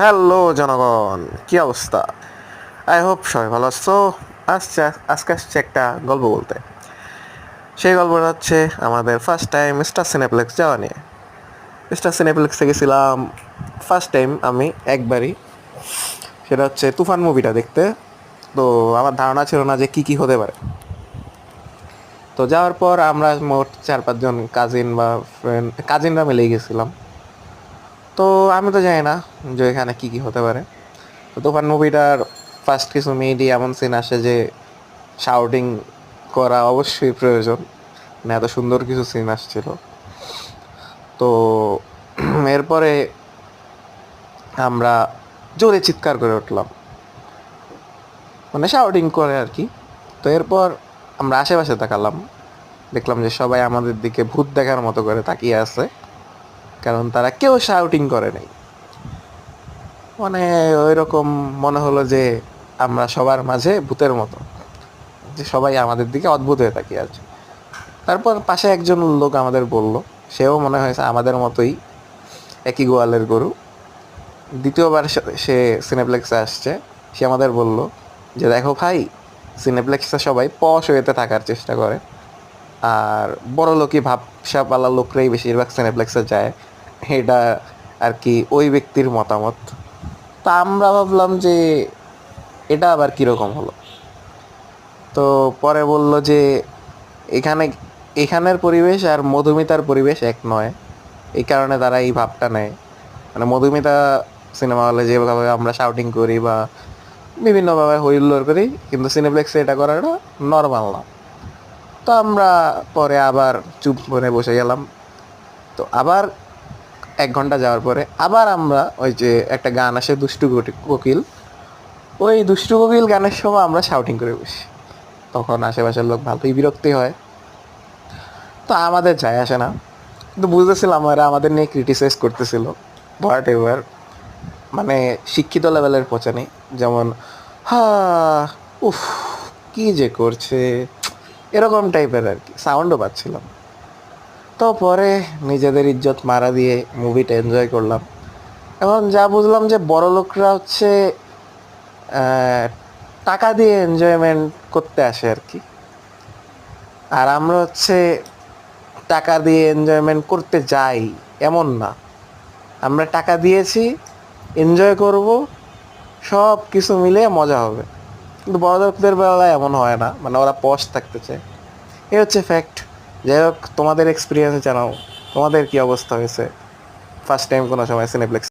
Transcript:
Hello জনগণ, কি অবস্থা? আই হোপ সবাই ভালো আছো। আসছে আজকে আসছে একটা গল্প বলতে। সেই গল্পটা হচ্ছে আমাদের ফার্স্ট টাইম স্টার সিনেপ্লেক্স যাওয়া নিয়ে। স্টার সিনেপ্লেক্সে গেছিলাম ফার্স্ট টাইম আমি একবারই। সেটা হচ্ছে তুফান মুভিটা দেখতে। তো আমার ধারণা ছিল না যে কী কী হতে পারে। তো যাওয়ার পর আমরা মোট চার পাঁচজন কাজিন বা ফ্রেন্ড কাজিনরা মিলেই গেছিলাম। তো আমি তো জানি না যে এখানে কী কী হতে পারে। তো তুফান মুভিটার ফার্স্ট কিছু মেয়েডি এমন সিন আসে যে শাউটিং করা অবশ্যই প্রয়োজন। মানে এত সুন্দর কিছু সিন আসছিল। তো এরপরে আমরা জোরে চিৎকার করে উঠলাম। মানে শাউটিং করে আর কি। তো এরপর আমরা আশেপাশে তাকালাম। দেখলাম যে সবাই আমাদের দিকে ভূত দেখার মতো করে তাকিয়ে আছে। কারণ তারা কেউ শাউটিং করে নাই। মানে ওই রকম মনে হলো যে আমরা সবার মাঝে ভূতের মতো। যে সবাই আমাদের দিকে অদ্ভুত হয়ে তাকিয়ে আছে। তারপর পাশে একজন লোক আমাদের বলল, সেও মনে হয়েছে আমাদের মতোই একই গোয়ালের গরু। দ্বিতীয়বার সে- সে সিনেপ্লেক্সে আসছে। সে আমাদের বলল যে, দেখো ভাই সিনেপ্লেক্সে সবাই পশ হয়েতে থাকার চেষ্টা করে। আর বড় লোকই ভাবসাপালা লোকরাই বেশিরভাগ সিনেপ্লেক্সে যায়। এটা আর কি ওই ব্যক্তির মতামত। তা আমরা ভাবলাম যে এটা আবার কীরকম হলো? তো পরে বলল যে এখানে, এখানের পরিবেশ আর মধুমিতার পরিবেশ এক নয়। এই কারণে তারা এই ভাবটা নেয়। মানে মধুমিতা সিনেমা হলে যেভাবে আমরা শাউটিং করি বা বিভিন্নভাবে হইল্লোর করি, কিন্তু সিনেপ্লেক্সে এটা করাটা নর্মাল না। তো আমরা পরে আবার চুপ করে বসে গেলাম। তো আবার এক ঘণ্টা যাওয়ার পরে আবার আমরা ওই যে একটা গান আসে দুষ্টু কোকিল। ওই দুষ্টু কোকিল গানের সময় আমরা শাউটিং করে বসি। তখন আশেপাশের লোক ভালোই বিরক্তি হয়। তো আমাদের যায় আসে না। কিন্তু বুঝতেছিলাম ওরা আমাদের নিয়ে ক্রিটিসাইজ করতেছিল। হোয়াট এভার মানে শিক্ষিত লেভেলের পচা নেই যেমন, হা, উফ, কি যে করছে? এরকম টাইপের আর কি। সাউন্ডও পাচ্ছিলাম তো পরে নিজেদের ইজ্জত মারা দিয়ে মুভিটা এনজয় করলাম। এখন যা বুঝলাম যে বড় লোকরা হচ্ছে টাকা দিয়ে এনজয়মেন্ট করতে আসে আর কি। আর আমরা হচ্ছে টাকা দিয়ে এনজয়মেন্ট করতে যাই, এমন না। আমরা টাকা দিয়েছি এনজয় করব, সব কিছু মিলে মজা হবে। কিন্তু বড় লোকদের বেলায় এমন হয় না মানে ওরা পশ থাকতে চায়। এ হচ্ছে ফ্যাক্ট যাই হোক তোমাদের এক্সপিরিয়েন্স জানাও। তোমাদের কি অবস্থা হয়েছে? ফার্স্ট টাইম কোনো সময় সিনেপ্লেক্স